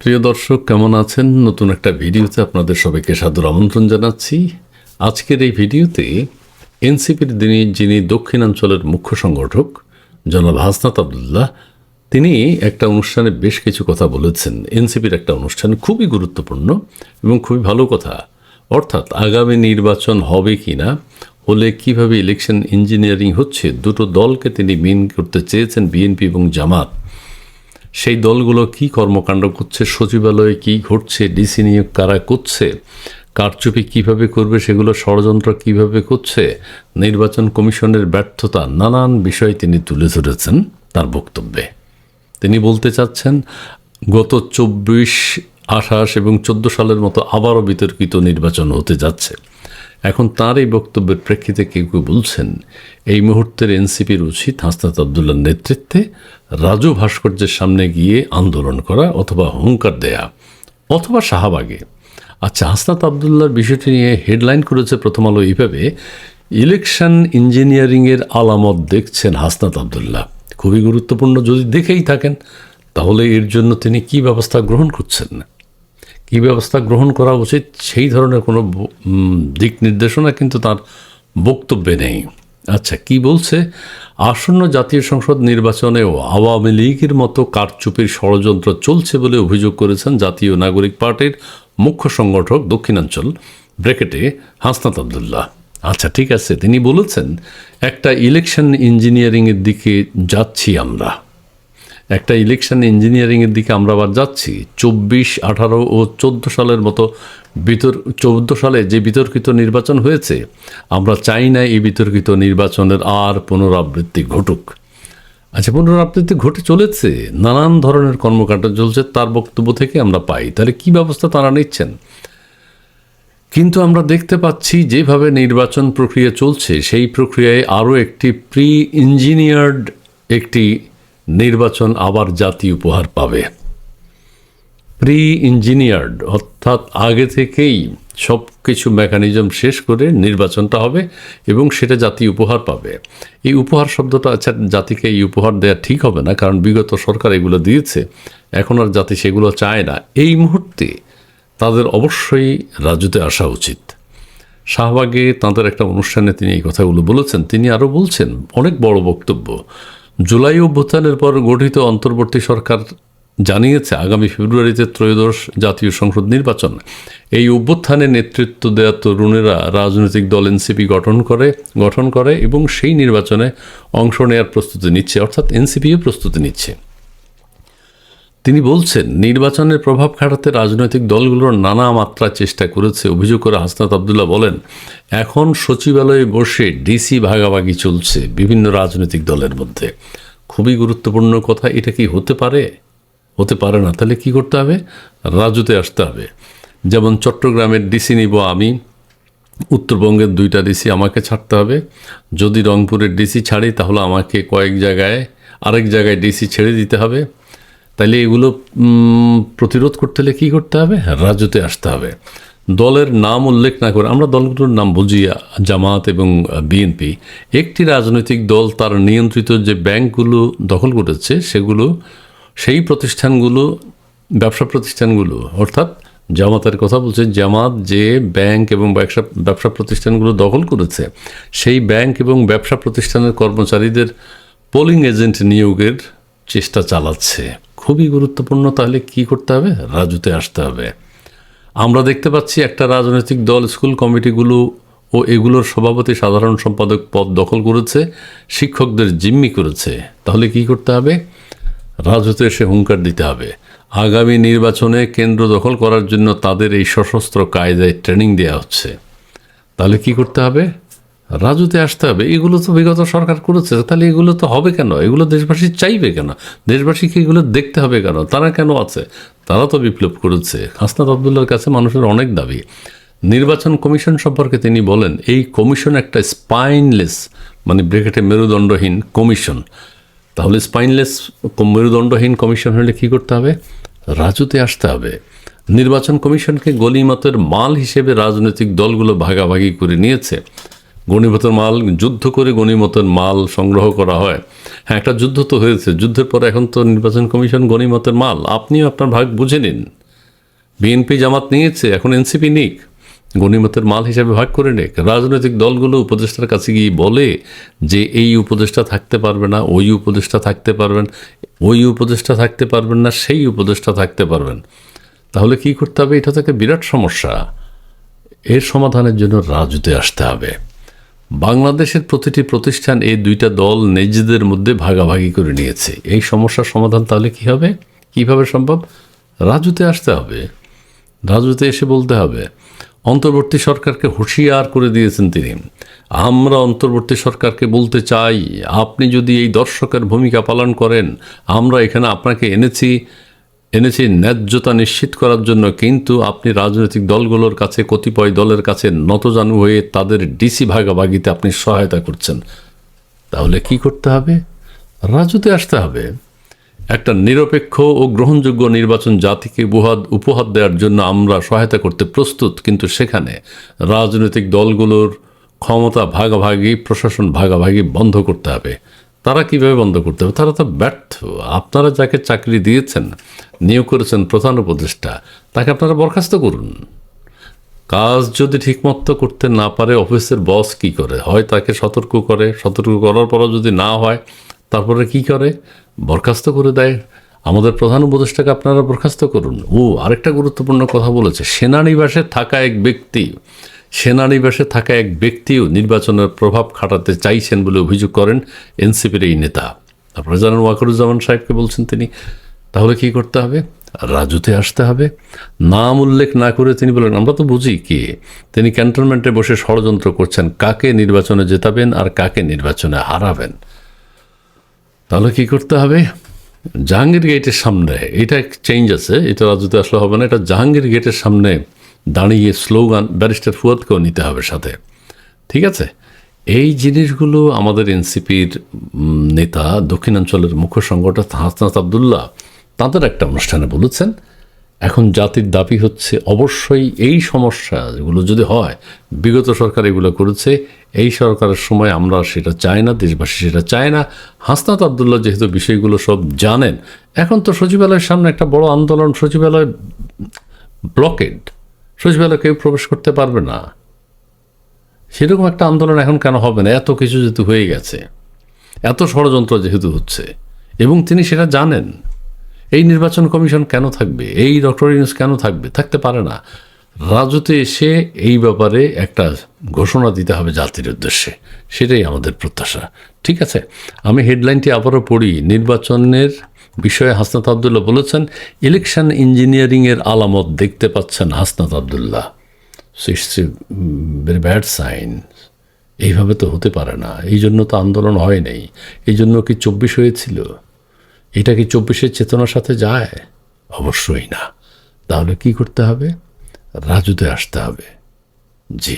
প্রিয় দর্শক, কেমন আছেন? নতুন একটা ভিডিওতে আপনাদের সবাইকে সাদর আমন্ত্রণ জানাচ্ছি। আজকের এই ভিডিওতে এনসিপির যিনি যিনি দক্ষিণাঞ্চলের মুখ্য সংগঠক, জনাব হাসনাত আবদুল্লাহ, তিনি একটা অনুষ্ঠানে বেশ কিছু কথা বলেছেন। এনসিপির একটা অনুষ্ঠান খুবই গুরুত্বপূর্ণ এবং খুবই ভালো কথা। অর্থাৎ আগামী নির্বাচন হবে কি না হলে কীভাবে ইলেকশন ইঞ্জিনিয়ারিং হচ্ছে, দুটো দলকে তিনি মিন করতে চেয়েছেন, বিএনপি এবং জামাত। সেই দলগুলো কি কর্মকাণ্ড করছে, সচিবালয়ে কি ঘটছে, ডিসি নিয়োগ কারা করছে, কারচুপি কীভাবে করবে, সেগুলো ষড়যন্ত্র কীভাবে করছে, নির্বাচন কমিশনের ব্যর্থতা, নানান বিষয় তিনি তুলে ধরেছেন তার বক্তব্যে। তিনি বলতে চাচ্ছেন, গত চব্বিশ, আঠাশ এবং চোদ্দ সালের মতো আবারও বিতর্কিত নির্বাচন হতে যাচ্ছে। এখন তার এই বক্তব্যের প্রেক্ষিতে কেউ কেউ বলছেন, এই মুহূর্তের এনসিপির উচিত হাসনাত আবদুল্লার নেতৃত্বে রাজু ভাস্কর্যের সামনে গিয়ে আন্দোলন করা অথবা হুঙ্কার দেয়া অথবা শাহবাগে। আচ্ছা হাসনাত আবদুল্লার বিষয়টি নিয়ে হেডলাইন করেছে প্রথম আলো এইভাবে, ইলেকশন ইঞ্জিনিয়ারিংয়ের আলামত দেখছেন হাসনাত আবদুল্লাহ। খুবই গুরুত্বপূর্ণ যদি দেখেই থাকেন, তাহলে এর জন্য তিনি কি ব্যবস্থা গ্রহণ করছেন? কী ব্যবস্থা গ্রহণ করা উচিত সেই ধরনের কোনো দিক নির্দেশনা কিন্তু তার বক্তব্যে নেই। আচ্ছা কি বলছে? আসন্ন জাতীয় সংসদ নির্বাচনেও আওয়ামী লীগের মতো কারচুপির ষড়যন্ত্র চলছে বলে অভিযোগ করেছেন জাতীয় নাগরিক পার্টির মুখ্য সংগঠক দক্ষিণাঞ্চল ব্রেকেটে হাসনাত আবদুল্লাহ। আচ্ছা ঠিক আছে, তিনি বলেছেন, একটা ইলেকশন ইঞ্জিনিয়ারিংয়ের দিকে যাচ্ছি আমরা। একটা ইলেকশন ইঞ্জিনিয়ারিংয়ের দিকে আমরা আবার যাচ্ছি। চব্বিশ, আঠারো ও চোদ্দ সালের মতো বিতর, চৌদ্দ সালে যে বিতর্কিত নির্বাচন হয়েছে, আমরা চাই না এই বিতর্কিত নির্বাচনের আর পুনরাবৃত্তি ঘটুক। আচ্ছা পুনরাবৃত্তি ঘটে চলেছে, নানান ধরনের কর্মকাণ্ড চলছে, তার বক্তব্য থেকে আমরা পাই। তাহলে কি ব্যবস্থা তারা নিচ্ছেন? কিন্তু আমরা দেখতে পাচ্ছি, যেভাবে নির্বাচন প্রক্রিয়া চলছে, সেই প্রক্রিয়ায় আরও একটি প্রি ইঞ্জিনিয়ার্ড একটি নির্বাচন আবার জাতি উপহার পাবে। প্রি ইঞ্জিনিয়ার্ড অর্থাৎ আগে থেকেই সব কিছু মেকানিজম শেষ করে নির্বাচনটা হবে এবং সেটা জাতি উপহার পাবে। এই উপহার শব্দটা আচ্ছা জাতিকে এই উপহার দেওয়া ঠিক হবে না, কারণ বিগত সরকার এগুলো দিয়েছে, এখন আর জাতি সেগুলো চায় না। এই মুহূর্তে তাদের অবশ্যই রাজুতে আসা উচিত। শাহবাগে তাঁদের একটা অনুষ্ঠানে তিনি এই কথাগুলো বলেছেন। তিনি আরও বলছেন, অনেক বড় বক্তব্য জুলাই অভ্যুত্থানের পর গঠিত অন্তর্বর্তী সরকার জানিয়েছে, আগামী ফেব্রুয়ারিতে ত্রয়োদশ জাতীয় সংসদ নির্বাচন। এই অভ্যুত্থানে নেতৃত্ব দেওয়া তরুণেরা রাজনৈতিক দল এনসিপি গঠন করে গঠন করে এবং সেই নির্বাচনে অংশ নেওয়ার প্রস্তুতি নিচ্ছে, অর্থাৎ এনসিপিও প্রস্তুতি নিচ্ছে। তিনি বলছেন, নির্বাচনের প্রভাব খাটাতে রাজনৈতিক দলগুলোর নানা মাত্রা চেষ্টা করেছে, অভিযোগ করে হাসনাত আবদুল্লাহ বলেন, এখন সচিবালয়ে বসে ডিসি ভাগাভাগি চলছে বিভিন্ন রাজনৈতিক দলের মধ্যে। খুবই গুরুত্বপূর্ণ কথা, এটা কি হতে পারে? হতে পারে না, তাহলে কি করতে হবে? রাজুতে আসতে হবে। যেমন চট্টগ্রামের ডিসি নিব আমি, উত্তরবঙ্গের দুইটা ডিসি আমাকে ছাড়তে হবে। যদি রংপুরের ডিসি ছাড়ি, তাহলে আমাকে কয়েক জায়গায়, আরেক জায়গায় ডিসি ছেড়ে দিতে হবে। তাইলে এগুলো প্রতিরোধ করতে হলে কী করতে হবে? রাজুতে আসতে হবে। দলের নাম উল্লেখ না করে, আমরা দলগুলোর নাম বুঝি, জামাত এবং বিএনপি। একটি রাজনৈতিক দল তার নিয়ন্ত্রিত যে ব্যাংকগুলো দখল করেছে, সেগুলো, সেই প্রতিষ্ঠানগুলো, ব্যবসা প্রতিষ্ঠানগুলো, অর্থাৎ জামাতের কথা বলছে, জামাত যে ব্যাংক এবং ব্যবসা ব্যবসা প্রতিষ্ঠানগুলো দখল করেছে, সেই ব্যাংক এবং ব্যবসা প্রতিষ্ঠানের কর্মচারীদের পোলিং এজেন্ট নিয়োগের চেষ্টা চালাচ্ছে। খুবই গুরুত্বপূর্ণ, তাহলে কি করতে হবে? রাজুতে আসতে হবে। আমরা দেখতে পাচ্ছি একটা রাজনৈতিক দল, স্কুল কমিটিগুলো ও এগুলোর সভাপতি সাধারণ সম্পাদক পদ দখল করেছে, শিক্ষকদের জিম্মি করেছে। তাহলে কি করতে হবে? রাজুতে এসে হুঙ্কার দিতে হবে। আগামী নির্বাচনে কেন্দ্র দখল করার জন্য তাদের এই সশস্ত্র কায়দায় ট্রেনিং দেওয়া হচ্ছে। তাহলে কি করতে হবে? রাজুতে আসতে হবে, এগুলো তো বিগত সরকার করেছে, তাহলে এগুলো তো হবে কেন? এগুলো দেশবাসী চাইবে কেন? দেশবাসীকে এগুলো দেখতে হবে কেন? তারা কেন আছে? তারা তো বিপ্লব করেছে। হাসনাত আবদুল্লার কাছে মানুষের অনেক দাবি। নির্বাচন কমিশন সম্পর্কে তিনি বলেন, এই কমিশন একটা স্পাইনলেস মানে ব্রেকেটে মেরুদণ্ডহীন কমিশন। তাহলে স্পাইনলেস মেরুদণ্ডহীন কমিশন হলে কি করতে হবে? রাজুতে আসতে হবে। নির্বাচন কমিশনকে গলিমতের মাল হিসেবে রাজনৈতিক দলগুলো ভাগাভাগি করে নিয়েছে। গণিমতের মাল, যুদ্ধ করে গণিমতের মাল সংগ্রহ করা হয়। হ্যাঁ একটা যুদ্ধ তো হয়েছে। যুদ্ধের পরে এখন তো নির্বাচন কমিশন গণিমতের মাল। আপনিও আপনার ভাগ বুঝে নিন। বিএনপি জামাত নিয়েছে, এখন এনসিপি নিক। গণিমতের মাল হিসাবে ভাগ করে নিক। রাজনৈতিক দলগুলো উপদেষ্টার কাছে গিয়ে বলে যে এই উপদেষ্টা থাকতে পারবে না, ওই উপদেষ্টা থাকতে পারবেন, ওই উপদেষ্টা থাকতে পারবেন না, সেই উপদেষ্টা থাকতে পারবেন। তাহলে কি করতে হবে? এটা থেকে বিরাট সমস্যা। এর সমাধানের জন্য রাজুতে আসতে হবে। বাংলাদেশের প্রতিটি প্রতিষ্ঠান এই দুইটা দল নিজেদের মধ্যে ভাগাভাগি করে নিয়েছে। এই সমস্যার সমাধান তাহলে কি হবে? কীভাবে সম্ভব? রাজুতে আসতে হবে। রাজুতে এসে বলতে হবে, অন্তর্বর্তী সরকারকে হুঁশিয়ার করে দিয়েছেন তিনি। আমরা অন্তর্বর্তী সরকারকে বলতে চাই, আপনি যদি এই দর্শকের ভূমিকা পালন করেন, আমরা এখানে আপনাকে এনেছি এনেছি ন্যায্যতা নিশ্চিত করার জন্য কিন্তু আপনি রাজনৈতিক দলগুলোর কাছে, কতিপয় দলের কাছে নতজানু হয়ে তাদের ডিসি ভাগাভাগিতে আপনি সহায়তা করছেন। তাহলে কি করতে হবে? রাজুতে আসতে হবে। একটা নিরপেক্ষ ও গ্রহণযোগ্য নির্বাচন জাতিকে উপহার উপহার দেওয়ার জন্য আমরা সহায়তা করতে প্রস্তুত, কিন্তু সেখানে রাজনৈতিক দলগুলোর ক্ষমতা ভাগাভাগি, প্রশাসন ভাগাভাগি বন্ধ করতে হবে। তারা কীভাবে বন্ধ করতে হবে? তারা তো ব্যর্থ। আপনারা যাকে চাকরি দিয়েছেন নিয়োগ করেছেন প্রধান উপদেষ্টা, তাকে আপনারা বরখাস্ত করুন। কাজ যদি ঠিকমতো করতে না পারে, অফিসের বস কি করে? হয় তাকে সতর্ক করে, সতর্ক করার পরও যদি না হয়, তারপরে কি করে? বরখাস্ত করে দেয়। আমাদের প্রধান উপদেষ্টাকে আপনারা বরখাস্ত করুন। ও, আরেকটা গুরুত্বপূর্ণ কথা বলেছে, সেনানিবাসে থাকা এক ব্যক্তি, সেনানিবাসে থাকা এক ব্যক্তিও নির্বাচনের প্রভাব খাটাতে চাইছেন বলে অভিযোগ করেন এনসিপির এই নেতা। আপনারা জানেন ওয়াকরুজ্জামান সাহেবকে বলছেন তিনি। তাহলে কি করতে হবে? রাজুতে আসতে হবে। নাম উল্লেখ না করে তিনি বলেন আমরা তো বুঝি কি? তিনি ক্যান্টনমেন্টে বসে ষড়যন্ত্র করছেন, কাকে নির্বাচনে জেতাবেন আর কাকে নির্বাচনে হারাবেন। তাহলে কি করতে হবে? জাহাঙ্গীর গেটের সামনে, এটা চেঞ্জ আছে, এটা রাজুতে আসলে হবে না, এটা জাহাঙ্গীর গেটের সামনে দাঁড়িয়ে স্লোগান, ব্যারিস্টার ফুয়াদকেও নিতে হবে সাথে। ঠিক আছে? এই জিনিসগুলো আমাদের এনসিপির নেতা, দক্ষিণাঞ্চলের মুখ্য সংগঠক হাসনাত আবদুল্লাহ তাদের একটা অনুষ্ঠানে বলেছেন, এখন জাতির দাবি হচ্ছে অবশ্যই এই সমস্যাগুলো যদি হয়, বিগত সরকার এগুলো করেছে, এই সরকারের সময় আমরা সেটা চাই না, দেশবাসী সেটা চায় না। হাসনাত আবদুল্লাহ যেহেতু বিষয়গুলো সব জানেন, এখন তো সচিবালয়ের সামনে একটা বড় আন্দোলন, সচিবালয় ব্লকেড, সচিবালয় কেউ প্রবেশ করতে পারবে না। সেরকম একটা আন্দোলন এখন কেন হবে না? এত কিছু যেহেতু হয়ে গেছে, এত ষড়যন্ত্র যেহেতু হচ্ছে, এবং তিনি সেটা জানেন। এই নির্বাচন কমিশন কেন থাকবে? এই ডক্টর কেন থাকবে? থাকতে পারে না। রাজুতে এসে এই ব্যাপারে একটা ঘোষণা দিতে হবে জাতির উদ্দেশ্যে। সেটাই আমাদের প্রত্যাশা। ঠিক আছে? আমি হেডলাইনটি আবারও পড়ি। নির্বাচনের বিষয়ে হাসনাত আবদুল্লাহ বলেছেন, ইলেকশন ইঞ্জিনিয়ারিংয়ের আলামত দেখতে পাচ্ছেন হাসনাত আবদুল্লাহ। ব্যাড সাইন এইভাবে তো হতে পারে না। এই জন্য তো আন্দোলন হয় নাই। এই জন্য কি চব্বিশ হয়েছিল? এটা কি চব্বিশের চেতনার সাথে যায়? অবশ্যই না। তাহলে কি করতে হবে? রাজুতে আসতে হবে। জি।